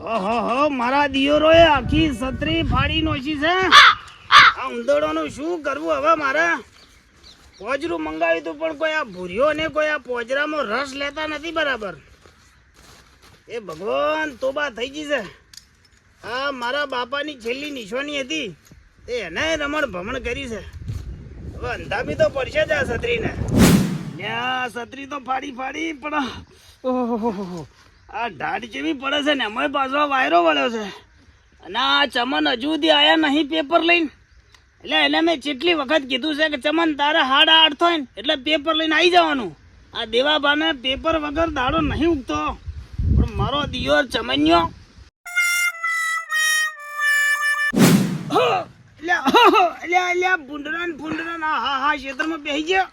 ઓહો મારા દિયોરોએ આખી સત્રી ફાડી નોશી છે. આ ઉંદરડોનું શું કરવું હવે મારે? પોજરું મંગાવ્યું હતું પણ કોઈ આ ભૂર્યો ને કોઈ આ પોજરામાં રસ લેતા નથી બરાબર. એ ભગવાન, તોબા થઈ ગઈ છે. આ મારા બાપાની છેલ્લી નિશાની હતી. તે એને રમણ ભમણ કરી છે. હવે અંધામી તો પડશે જ આ છત્રીને. લ્યા છત્રી તો ફાડી ફાડી પણ, ઓહો આ ઢાઢ જેવી પડે છે ને એમાં પાછો વાયરો વળ્યો છે. અને આ ચમન હજુ સુધી આયા નહીં પેપર લઈને. એટલે એને મેં જેટલી વખત કીધું છે કે, ચમન, તારે હાડ આડ થાય ને, એટલે પેપર લઈને આવી જવાનું. આ દેવાબાને પેપર વગર દાડો નહીં ઉગતો. પણ મારો દિયોર ચમન્યો. ભૂંડરા ને ભૂંડરા ને હા હા ક્ષેત્રમાં બેસી ગયો.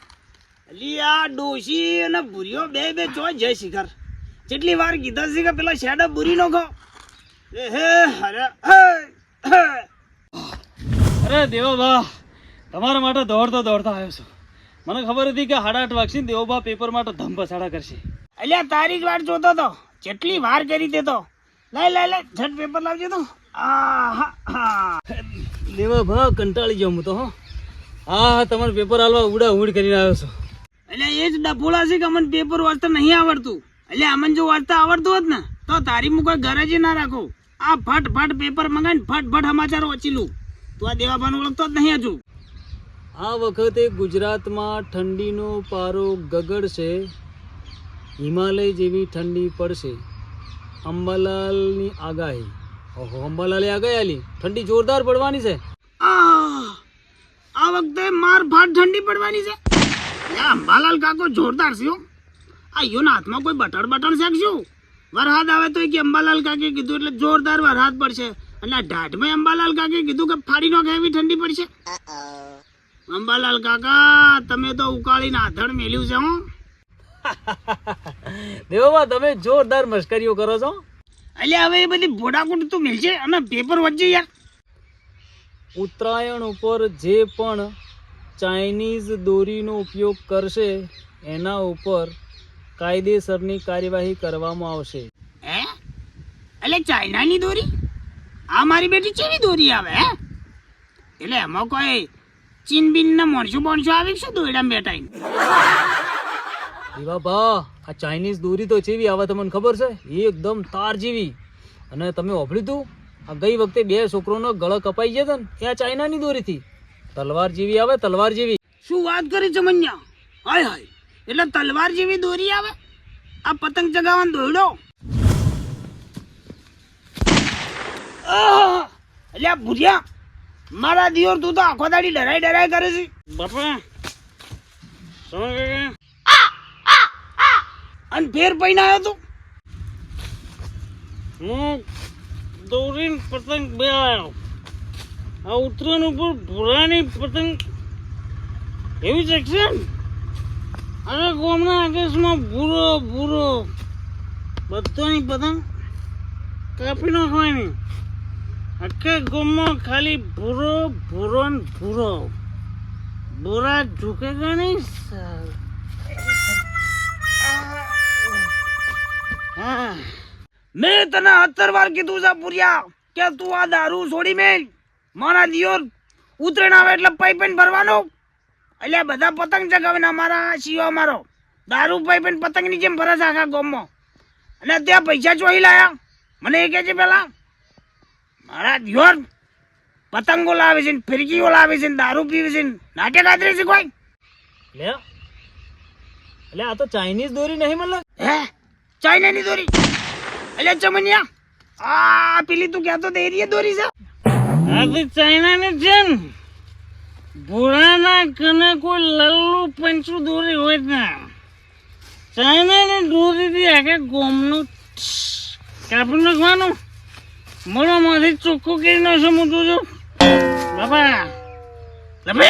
અલી આ ડોશી અને ભૂરીઓ બે બે ચો જય શિખર જેટલી વાર કીધા છે કે પેલા શેડા બુરી નો ખો હે, અરે. દેવોબા તમારા માટે દોડતો દોડતો આવ્યો છું. મને ખબર હતી કે હાડા આઠ વાગશે દેવોબા પેપર માટે ધમ પછાડા કરશે. અલ્યા, તારી જ વાર જોતો તો. જેટલી વાર કરી દે તો. લઈ લઈ લઈ ઝટ પેપર લાવજો તો. દેવોબા કંટાળી જાઉં તો, હો. હા તમારે પેપર હાલવા ઉડા ઉડ કરીને આવ્યો છું. એટલે એ જ ડફોળા છે કે અમને પેપર વાંચતા નહીં આવડતું? એટલે અમને જો વાર્તા આવડતું હોત ને તો તારી મું કોઈ ઘરે જ ના રાખો. આ ફટ ફટ પેપર મંગાવીને ફટ ફટ સમાચાર વાંચી લઉં. તું આ દેવાભાન ઓળખતો જ નહીં હજુ. આ વખતે ગુજરાતમાં ઠંડીનો પારો ગગડશે હિમાલય જેવી ઠંડી પડશે. અંબાલાલની આગાહી. ઓહો અંબાલાલે આગાહી આલી. ઠંડી જોરદાર પડવાની છે. આ વખતે માર ફાટ ઠંડી પડવાની છે. અંબાલાલ કાકો જોરદાર છે હો. આ યોના હાથમાં કોઈ બટણ બટણ છે શું? વરસાદ આવે તો કે અંબાલાલ કાકે કીધું એટલે જોરદાર વરસાદ પડશે. અને આ ઢાઢમાં અંબાલાલ કાકે કીધું કે ફાડી નો એવી ઠંડી પડશે. અંબાલાલ કાકા તમે તો ઉકાળીને આધણ મેલ્યું છે હું. દેવા તમે જોરદાર મશ્કરીઓ કરો છો. એટલે હવે એ બધી ભોડાકૂટ તું મેલશે અને પેપર વચ્ચે યાર. ઉત્તરાયણ ઉપર જે પણ ચાઇનીઝ દોરીનો ઉપયોગ કરશે એના ઉપર કાયદેસરની કાર્યવાહી કરવામાં આવશે. હે? એટલે ચાઇનાની દોરી? આ મારી બેટી ચીની દોરી આવે હે? એટલે એમાં કોઈ ચીન બિન ના મોણસો બોણસું આવી શું દોરડામાં બેઠા એવા બા આ ચાઇનીઝ દોરી તો જેવી આવે તમને ખબર છે? એકદમ તાર જેવી. અને તમે ઓભળ્યું તું? આ ગઈ વખતે બે છોકરોનો ગળો કપાઈ ગયા ને એ આ ચાઇનાની દોરીથી. તલવાર જેવી આવે તલવાર જેવી. શું વાત કરી છે મન્યા? હાય હાય. એટલે તલવાર જેવી દોરી આવે. આ પતંગ ચગાવવાનો દોરડો! એટલે આ ભૂરિયા મારા દિયોર તું તો આખો દાડી ડરાઈ ડરાઈ કરે છે. બાપા અને ફેર પૈને આવ્યો તું. હું દોરીને પતંગ બે આવ્યો આ ઉત્તરાયણ ઉપર ભૂરાની પતંગ. એવી કે અરે ગોમના આકાશમાં ભૂરો ભૂરો. બધાની પતંગ કાપી નાખવાની. આખા ગોમમાં ખાલી ભૂરો ભૂરો ને ભૂરો. ભૂરા ઝૂકેગા નહીં. હા. મેં તને સત્તર વાર કીધું છે, પુરિયા, કે તું આ દારૂ છોડી મેં મારા દિયોર ઉતરેણ આવે એટલે પાઇપેન ભરવાનો. એટલે બધા પતંગ ચગાવે ને અમારા સીઓ અમારો. દારૂ પણ પતંગની જેમ ભરે છે આખા ગોમમાં. અને ત્યાં પૈસા ચોહી લાયા. મને એ કહે છે પેલા મારા દિયોર પતંગો લાવે છે ફિરકીઓ લાવે છે દારૂ પીવે છે નાટક આદરે છે કોઈ? લે એટલે આ તો ચાઇનીઝ દોરી નહીં મતલબ? હે? ચાઇનાની દોરી? એટલે ચમનિયા આ પેલી તું કહેતો એરિયા દોરી છે? આ તો ચાઇનાની છે ને ભૂરાના કને કોઈ લલ્લુ પંચું દોરી હોય જ ના. ચાઇનાની દોરીથી આખા ગોમનું કાપી નાખવાનું મોડામાંથી ચોખ્ખું કરી નાખશો હું છું? બાપા. લમે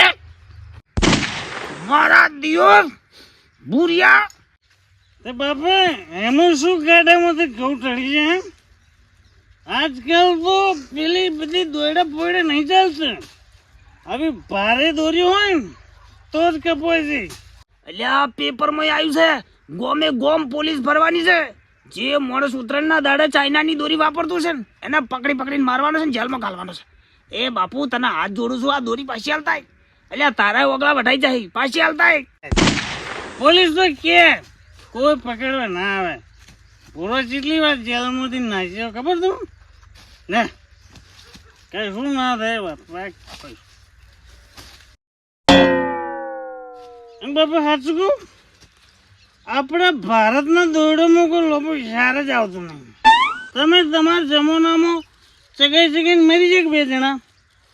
મારા દિયોર ભૂરિયા. તે બાપા, એનું શું ગાડામાંથી ઘઉં ચડી છે આજકાલ તો પેલી બધી દોયડા પોયડા નહીં ચાલશે આવી ભારે દોર્યું હોય ને તો જ કપાય છે એટલે આ પેપરમાં આવ્યું છે ગોમે ગોમ પોલીસ ભરવાની છે. જે માણસ ઉત્તરાયણના દાડે ચાઇનાની દોરી વાપરતું છે ને એને પકડી પકડીને મારવાનો છે ને જેલમાં ઘાલવાનો છે. એ બાપુ તને હાથ જોડું છું આ દોરી પાછી હાલતા એટલે તારા ઓગળા વઢાઈ જાય પાછી હાલતા પોલીસ તો કે કોઈ પકડવા ના આવે. પૂરો કેટલી વાર જેલમાંથી નાચ્યો ખબર તું? ને કઈ શું ના થાય બાપા કઈ. એમ બાપા, સાચું કહું? આપણા ભારતના દોરડામાં કોઈ લોકો સારા જ આવતું નહીં. તમે તમારા જમાનામાં ચગાઈ ચગાઈને મરી જાય બે જણા?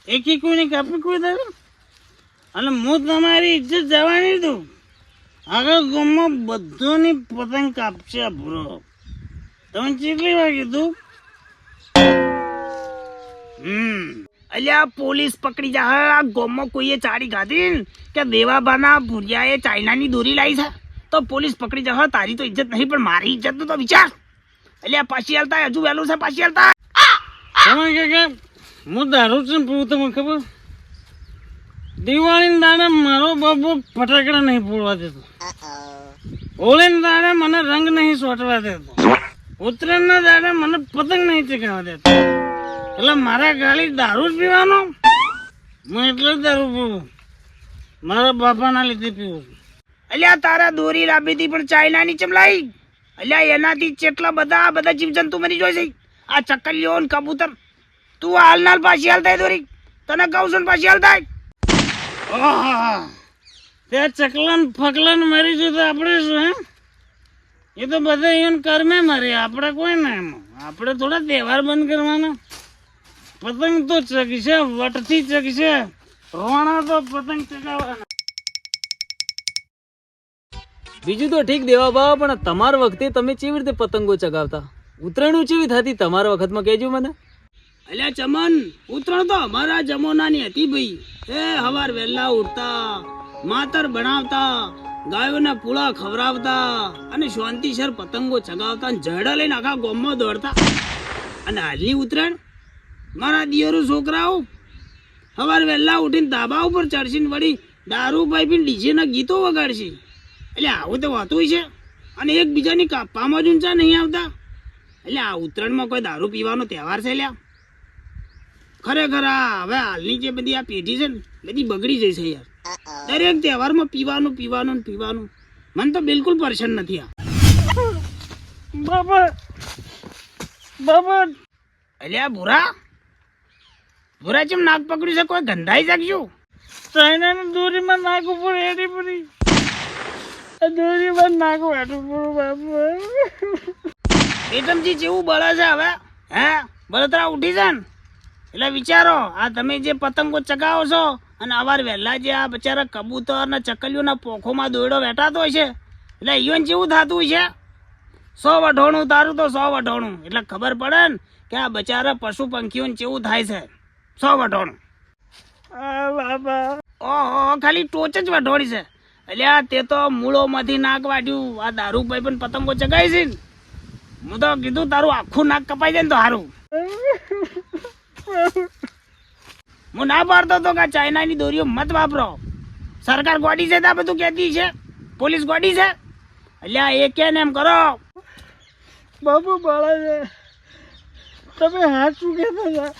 એકી કોઈને કાપી કોઈ દાડો? અને હું તમારી ઇજ્જત જવાની દઉં. આગળ ગામમાં બધોની પતંગ કાપશે ભૂરો. તમે કેટલી વાર કીધું? હમ. અલ્યા, પોલીસ પકડી જા. આ ગોમમાં કોઈએ ચાડી ને કે દેવાબાના ભુરિયાએ ચાઇનાની દોરી લાવી છે? તો પોલીસ પકડી જા. તારી તો ઇજ્જત નહીં, પણ મારી ઇજ્જત તો વિચાર. અલ્યા, પાછી હાલતા હજુ વહેલું છે, પાછી હાલતા હું. દારૂ છે પૂરું તમને ખબર? દિવાળીના દાડે મારો બાબુ ફટાકડા નહીં ફોડવા દેતો. હોળીના દાડે મને રંગ નહીં સોટવા દેતો. ઉત્તરાયણના દાડે મને પતંગ નહીં ચગાવવા દેતો. એટલે મારા ગાડી દારૂ જ પીવાનો? હું એટલે જ દારૂ પીવું. મારા બાપાના લીધે પીવું અલ્યા તારા દોરી લાંબી હતી પણ ચાઇનાની ચમલાઈ. અલ્યા, એનાથી કેટલા બધા બધા જીવજંતુ મરી જોઈ છે. આ ચકલીઓ ને કબૂતર. તું હાલ નાલ પાછી થાય દોરી. તને કહું છું પાછી હાલ થાય. ત્યાં ચકલન ફકલન મરી જતું આપણે શું, હે? એ તો બધા એને કર્મે મરે. આપણે કોઈ ના એમાં. આપણે થોડા તહેવાર બંધ કરવાના. પતંગ તો ચગશે વટથી ચગશે. રોણા તો પતંગ ચગાવવાના. બીજું તો ઠીક દેવા બાવા પણ તમારા વખતે તમે કેવી રીતે પતંગો ચગાવતા? ઉત્તરાયણ કેવી થતી તમારા વખતમાં કહેજો મને. અલ્યા ચમન ઉત્તરાયણ તો અમારા જમોનાની હતી ભાઈ. એ હવાર વહેલા ઉઠતા માતર બનાવતા ગાયોને પૂળા ખવડાવતા અને શાંતિસર પતંગો ચગાવતા જડા લઈને આખા ગોમમાં દોડતા. અને હાલની ઉત્તરાયણ મારા દિયરો છોકરાઓ સવારે વહેલા ઉઠીને ધાબા ઉપર ચડશે વળી દારૂ પાઇપીને ડીજેના ગીતો વગાડશે. એટલે આવું તો હોતું છે. અને એકબીજાની કાપવામાં જ ઊંચા નહીં આવતા. એટલે આ ઉત્તરાયણમાં કોઈ દારૂ પીવાનો તહેવાર છે લ્યા? ખરેખર આ હવે હાલની જે બધી આ પેઢી છે ને બધી બગડી જઈ છે યાર. દરેક તહેવારમાં પીવાનું પીવાનું ને પીવાનું. મને તો બિલકુલ પરેશાન નથી આ. બાબા બાબા આ ભૂરા ભૂરા ચેમ નાક પકડ્યું છે કોઈ ગંધાઈ શકશું ચાઇનાની દોરીમાં નાક ઉપર એની પડી. દોરીમાં નાક વાટું પડું બાપુ. પ્રીતમજી જેવું બળે છે હવે હે? બળતરા ઉઠી છે ને? એટલે વિચારો આ તમે જે પતંગો ચગાવો છો અને અવાર વહેલા જે આ બચારા કબૂતર ને ચકલીઓના પોખોમાં દોયડો વેટાતો હોય છે એટલે ઈવન જેવું થતું હોય છે. સો વઢોણું તારું તો સો વઢોણું. એટલે ખબર પડે ને કે આ બચારા પશુ પંખીઓને જેવું થાય છે. સો વઢોણું ઓહો ખાલી ટોચ જ વઢોળી છે. આ તે તો મૂળોમાંથી નાક વાટ્યું આ દારૂ ભાઈ પણ પતંગો ચગાવી છે ને. હું તો કીધું તારું આખું નાક કપાઈ જાય ને તો સારું હું ના પાડતો તો કે ચાઇનાની દોરીઓ મત વાપરો. સરકાર ગોડી છે ત્યાં બધું કહેતી છે. પોલીસ ગોડી છે. એટલે આ એ કે ને એમ કરો. બાપુ બાળા છે. તમે હાથ શું કહેતા હતા?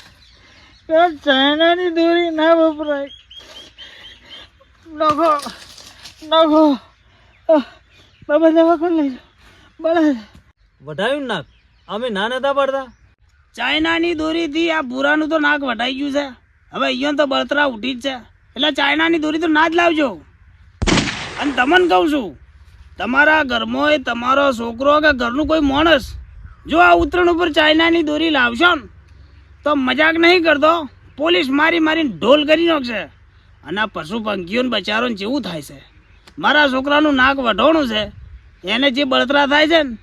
કે ચાઇનાની દોરી ના વપરાય. નખો નખો. બાબા દવાખાને લઈ જાઓ બાળા વઢાયું નાક? અમે ના નતા પડતા? ચાઇનાની દોરીથી આ ભૂરાનું તો નાક વટાઈ ગયું છે. હવે અહીંયા તો બળતરા ઉઠી જ છે. એટલે ચાઇનાની દોરી તો ના જ લાવજો. અને તમને કહું છું તમારા ઘરમાં તમારો છોકરો કે ઘરનું કોઈ માણસ જો આ ઉત્તરાયણ ઉપર ચાઇનાની દોરી લાવશો ને તો મજાક નહીં કરતો. પોલીસ મારી મારીને ઢોલ કરી નાખશે. અને આ પશુ પંખીઓને બચારોને જેવું થાય છે. મારા છોકરાનું નાક વઢોણું છે. એને જે બળતરા થાય છે ને,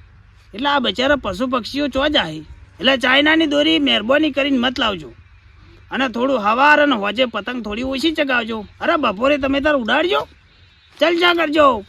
એટલે આ બચારા પશુ પક્ષીઓ ચો જાય. એટલે ચાઇનાની દોરી મહેરબાની કરીને મત લાવજો. અને થોડું હવાર અને હોજે પતંગ થોડી ઓછી ચગાવજો. અરે બપોરે તમે તાર ઉડાડજો. ચલ જા કરજો.